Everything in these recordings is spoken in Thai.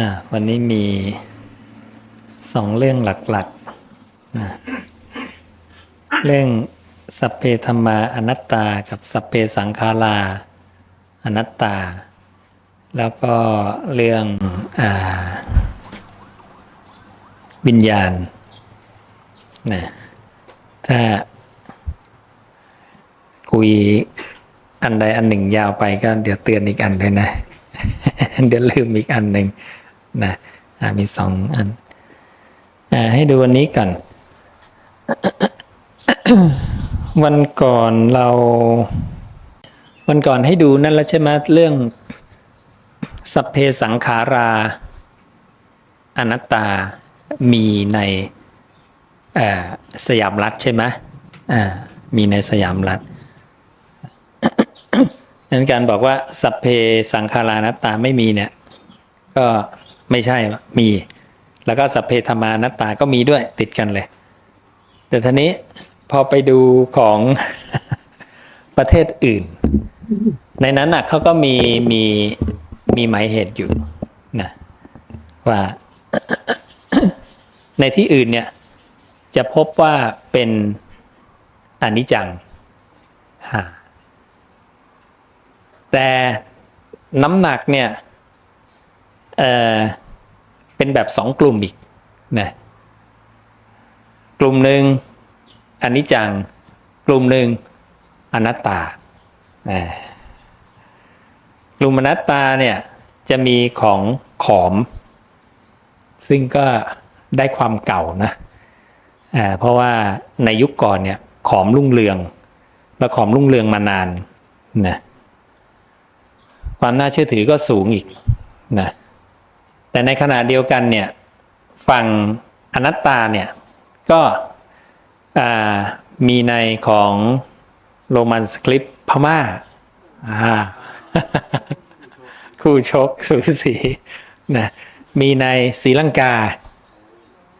อ่าวันนี้มีสองเรื่องหลักๆนะเรื่องสัพเพธรรมาอนัตตากับสัพเพสังขาราอนัตตา แล้วก็เรื่องอาวิญญาณนะถ้าคุยอันใดอันหนึ่งยาวไปก็เดี๋ยวเตือนอีกอันเลยนะ เดี๋ยวลืมอีกอันหนึ่ง นะมีสองอันอให้ดูวันนี้ก่อน วันก่อนเรา วันก่อนให้ดูนั่นแล้วใช่ไหมเรื่องสัพเพสังขาราอนัตตามีในสยามรัฐใช่ไหมมีในสยามรัฐนั้นการบอกว่าสัพเพสังขารานัตตาไม่มีเนี่ย ก็ ไม่ใช่มี แล้วก็สัพเพธรรมานัตตาก็มีด้วยติดกันเลย แต่ทีนี้พอไปดูของประเทศอื่น ในนั้นน่ะเขาก็มีมีมีหมายเหตุอยู่นะว่าในที่อื่นเนี่ยจะพบว่าเป็นอนิจจังอ่าแต่น้ำหนักเนี่ย เอ่อ เป็นแบบสองกลุ่มอีกนะกลุ่มหนึ่งอนิจจังกลุ่มหนึ่งอนัตตาอ่ากลุ่มอนัตตาเนี่ยจะมีของขอม ซึ่งก็ได้ความเก่านะอ่าเพราะว่าในยุคก่อนเนี่ยขอมรุ่งเรืองและขอมรุ่งเรืองมานานนะความน่าเชื่อถือก็สูงอีกนะ แต่ในขณะเดียวกันเนี่ยฝั่งอนัตตาเนี่ยก็อ่ามีในของโรมันสคริปต์พม่าอ่าคู่ชกสูสีนะมีในศรีลังกา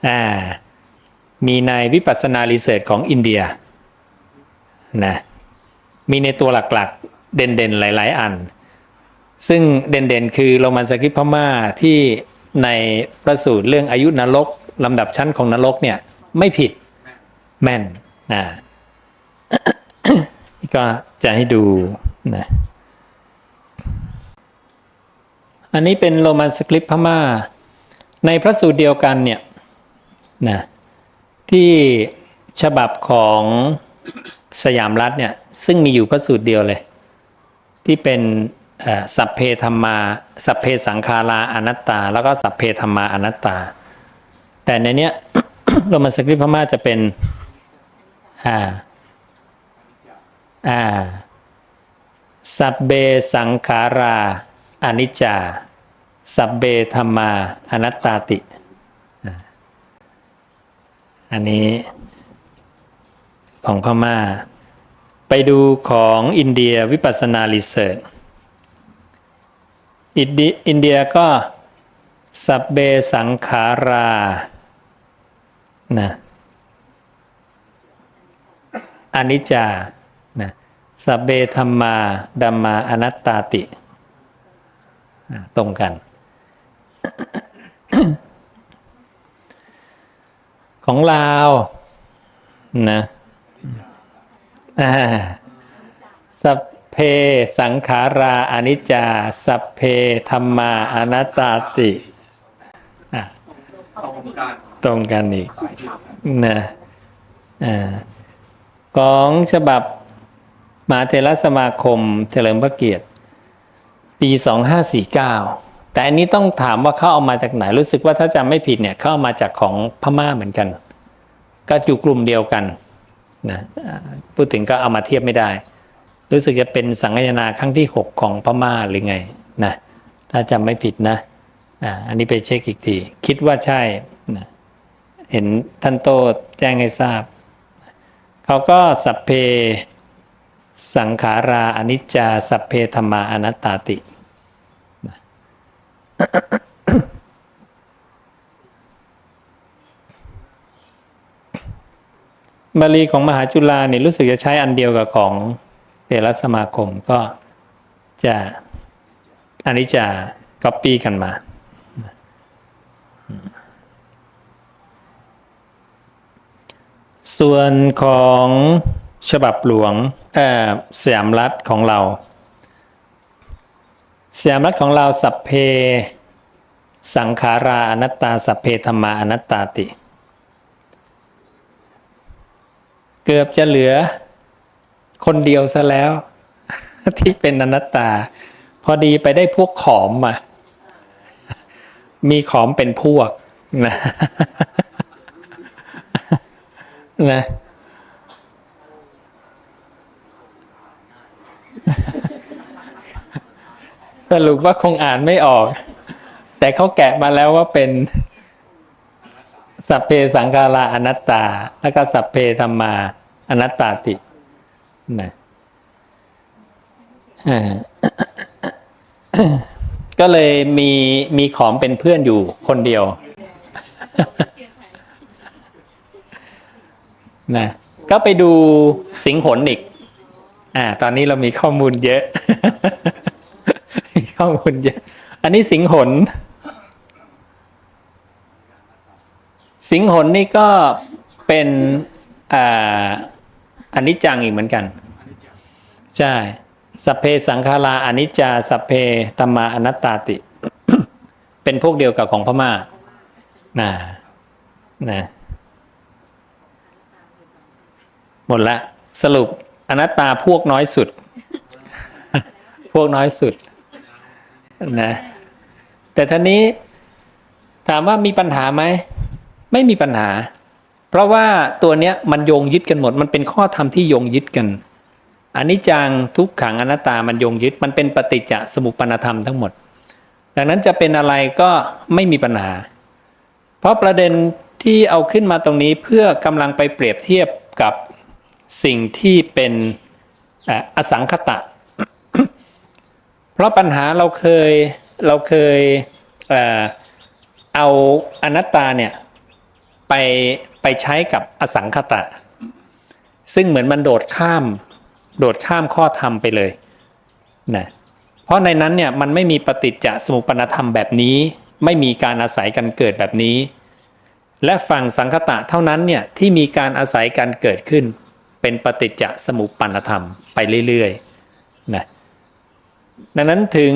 อ่ามีในวิปัสสนารีเสิร์ชของอินเดียนะมีในตัวหลักๆ เด่นๆ หลาย ๆ อัน ซึ่งเด่นๆ คือโรมันสคริปพม่าที่ในประสูตรเรื่องอายุนรกลำดับชั้นของนรกเนี่ยไม่ผิดแม่นนะก็จะให้ดูนะอันนี้เป็นโรมันสคริปต์พม่า ในพระสูตรเดียวกันเนี่ยนะที่ฉบับของสยามรัฐเนี่ยซึ่งมีอยู่พระสูตรเดียวเลย ที่เป็น สัพเพธรรมา สัพเพสังขาราอนัตตา แล้วก็สัพเพธรรมาอนัตตา แต่ในเนี้ยโรมันสคริปต์พม่าจะเป็นอ่าอ่าสัพเบสังขาราอนิจจา สัพเบธรรมาอนัตตาติ อันนี้ของพม่า ไปดูของอินเดียวิปัสสนารีเสิร์ช อินเดียอินเดียก็สัพเบสังขารานะอนิจจานะสัพเบธรรมาดัมมาอนัตตาติ ตรงกัน ของลาวนะอ่าสัพ เพสังขาราอนิจจา สัพเพธรรมาอนัตตาติตรงกันอีกนะอของฉบับมหาเทรสมาคมเฉลิมพระเกียรติ ปี 2549 แต่อันนี้ต้องถามว่าเขาเอามาจากไหน รู้สึกว่าถ้าจำไม่ผิดเนี่ยเขาเอามาจากของพม่าเหมือนกัน ก็อยู่กลุ่มเดียวกันนะพูดถึงก็เอามาเทียบไม่ได้ รู้สึกจะเป็นสังคายนาครั้งที่ 6 ของพม่าหรือไงนะถ้าจำไม่ผิดนะอ่าอันนี้ไปเช็คอีกที คิดว่าใช่นะเห็นท่านโตแจ้งให้ทราบ เขาก็สัพเพสังขาราอนิจจาสัพเพธรรมาอนัตตาติ บาลีของมหาจุฬาเนี่ยรู้สึกจะใช้อันเดียวกับของ เตระสมาคมก็จะอันนี้จะก๊อปปี้กันมาส่วนของฉบับหลวงสยามรัฐของเรา สยามรัฐของเราสัพเพ สังขาราอนัตตาสัพเพธรรมาอนัตตาติ เกือบจะเหลือ คนเดียวซะแล้ว ที่เป็นอนัตตา พอดีไปได้พวกขอมมา มีขอมเป็นพวกนะนะสรุปว่าคงอ่านไม่ออก แต่เขาแกะมาแล้วว่าเป็น สัพเพสังขาราอนัตตา แล้วก็สัพเพธรรมาอนัตตาติ นะก็เลยมีมีขอมเป็นเพื่อนอยู่คนเดียวนะก็ไปดูสิงหนอีก อ่า ตอนนี้เรามีข้อมูลเยอะ ข้อมูลเยอะ อันนี้สิงหน สิงหนนี่ก็เป็นอ่า อนิจจังอีกเหมือนกัน ใช่ สัพเพสังขาราอนิจจา สัพเพธรรมาอนัตตาติ เป็นพวกเดียวกับของพม่านะนะหมดละ สรุปอนัตตาพวกน้อยสุด พวกน้อยสุดนะแต่ท่านี้ถามว่ามีปัญหาไหม ไม่มีปัญหาเพ ราะว่าตัวเนี้ยมันโยงยึดกันหมด มันเป็นข้อธรรมที่โยงยึดกันอันิจจังทุกขังอนัตตามันโยงยึดมันเป็นปฏิจจสมุปปนธรรมทั้งหมด ดังนั้นจะเป็นอะไรก็ไม่มีปัญหา เพราะประเด็นที่เอาขึ้นมาตรงนี้เพื่อกำลังไปเปรียบเทียบกับสิ่งที่เป็นอสังคตะ เพราะปัญหาเราเคยเราเคยเอาอนัตตาเนี่ยไป ไปใช้กับอสังคตะ ซึ่งเหมือนมันโดดข้าม โดดข้ามข้อธรรมไปเลยนะเพราะในนั้นเนี่ยมันไม่มีปฏิจจสมุปปนธรรมแบบนี้ ไม่มีการอาศัยกันเกิดแบบนี้ และฝั่งสังคตะเท่านั้นเนี่ยที่มีการอาศัยการเกิดขึ้น เป็นปฏิจจสมุปปนธรรมไปเรื่อยๆนะดังนั้นถึง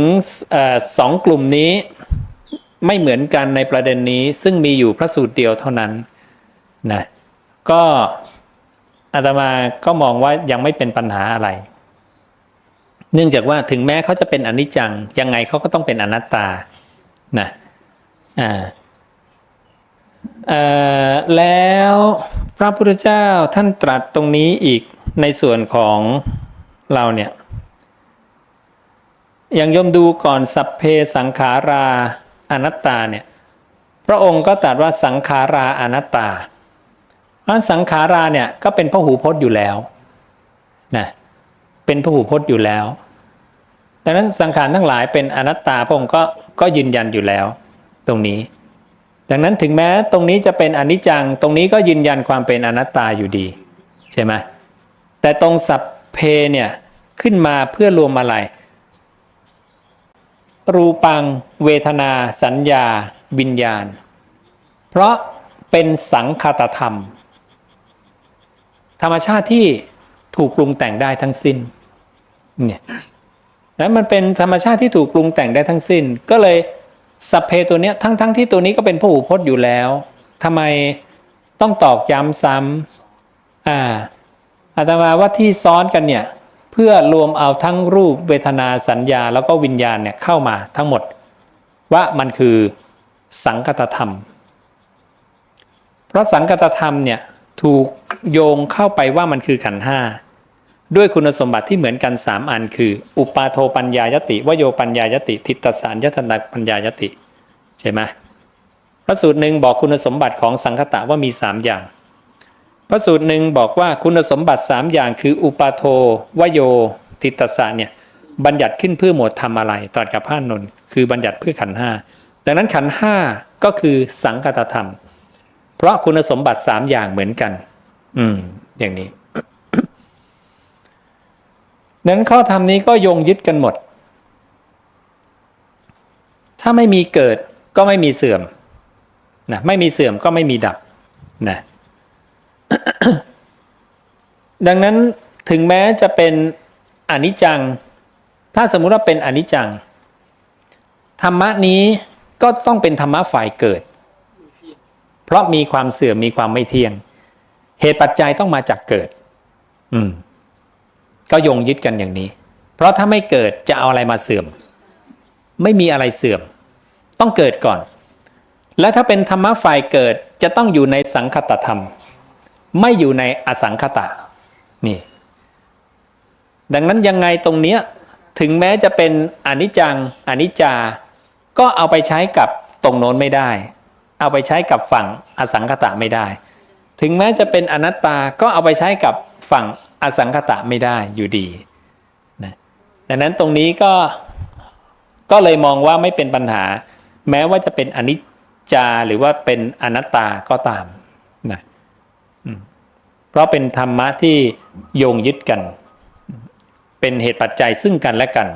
อสองกลุ่มนี้ไม่เหมือนกันในประเด็นนี้ซึ่งมีอยู่พระสูตรเดียวเท่านั้น นะก็อาตมาก็มองว่ายังไม่เป็นปัญหาอะไร เนื่องจากว่าถึงแม้เขาจะเป็นอนิจจังยังไงเขาก็ต้องเป็นอนัตตานะอ่าแล้วพระพุทธเจ้าท่านตรัสตรงนี้อีกในส่วนของเราเนี่ยอย่างยมดูก่อนสัพเพสังขาราอนัตตาเนี่ยพระองค์ก็ตรัสว่าสังขาราอนัตตา เพราะสังขาราเนี่ยก็เป็นพระหูพจน์อยู่แล้วนะเป็นพระหูพจน์อยู่แล้วดังนั้นสังขารทั้งหลายเป็นอนัตตาพระองค์ก็ก็ยืนยันอยู่แล้ว ตรงนี้ ดังนั้นถึงแม้ตรงนี้จะเป็นอนิจจัง ตรงนี้ก็ยืนยันความเป็นอนัตตาอยู่ดี ใช่ไหมแต่ตรงสัพเพเนี่ยขึ้นมาเพื่อรวมอะไร รูปัง เวทนา สัญญา วิญญาณ เพราะเป็นสังคตธรรม ธรรมชาติที่ถูกปรุงแต่งได้ทั้งสิ้นเนี่ยแล้วมันเป็นธรรมชาติที่ถูกปรุงแต่งได้ทั้งสิ้น ก็เลยสัพเพตัวเนี้ยทั้งทั้งที่ตัวนี้ก็เป็นพหูพจน์อยู่แล้วทำไมต้องตอกย้ำซ้ำอ่าอาตมาว่าที่ซ้อนกันเนี่ยเพื่อรวมเอาทั้งรูปเวทนาสัญญาแล้วก็วิญญาณเนี่ยเข้ามาทั้งหมด ว่ามันคือสังคตธรรม เพราะสังคตธรรมเนี่ย ถูกโยงเข้าไปว่ามันคือขันห้าด้วยคุณสมบัติที่เหมือนกัน 3 อัน คือ อุปาโทปัญญายติ วโยปัญญายติ ทิฏฐสารยตนาปัญญายติ ใช่ไหมพระสูตรหนึ่งบอกคุณสมบัติของสังคตะว่ามี 3 อย่าง พระสูตรหนึ่งบอกว่าคุณสมบัติ 3 อย่าง คือ อุปาโทวโย ทิฏฐสารเนี่ยบัญญัติขึ้นเพื่อหมวดทำอะไรตอดกับพระนนท์คือบัญญัติเพื่อขันห้าดังนั้นขันห้าก็คือสังคตธรรม เพราะคุณสมบัติ3อย่างเหมือนกัน อืม อย่างนี้นั้นข้อธรรมนี้ก็โยงยึดกันหมด ถ้าไม่มีเกิดก็ไม่มีเสื่อมนะไม่มีเสื่อมก็ไม่มีดับนะดังนั้นถึงแม้จะเป็นอนิจจัง ถ้าสมมุติว่าเป็นอนิจจัง ธรรมะนี้ก็ต้องเป็นธรรมะฝ่ายเกิด เพราะมีความเสื่อมมีความไม่เที่ยง เหตุปัจจัยต้องมาจากเกิด อืม ก็ยงยึดกันอย่างนี้ เพราะถ้าไม่เกิดจะเอาอะไรมาเสื่อม ไม่มีอะไรเสื่อม ต้องเกิดก่อน และถ้าเป็นธรรมะฝ่ายเกิดจะต้องอยู่ในสังคตธรรม ไม่อยู่ในอสังคตะนี่ ดังนั้นยังไงตรงเนี้ยถึงแม้จะเป็นอนิจจังอนิจจาก็เอาไปใช้กับตรงโน้นไม่ได้ เอาไปใช้กับฝั่งอสังคตะไม่ได้ ถึงแม้จะเป็นอนัตตาก็เอาไปใช้กับฝั่งอสังคตะไม่ได้อยู่ดีนะดังนั้นตรงนี้ก็ก็เลยมองว่าไม่เป็นปัญหา แม้ว่าจะเป็นอนิจจาหรือว่าเป็นอนัตตาก็ตามนะอืมเพราะเป็นธรรมะที่โยงยึดกัน เป็นเหตุปัจจัยซึ่งกันและกัน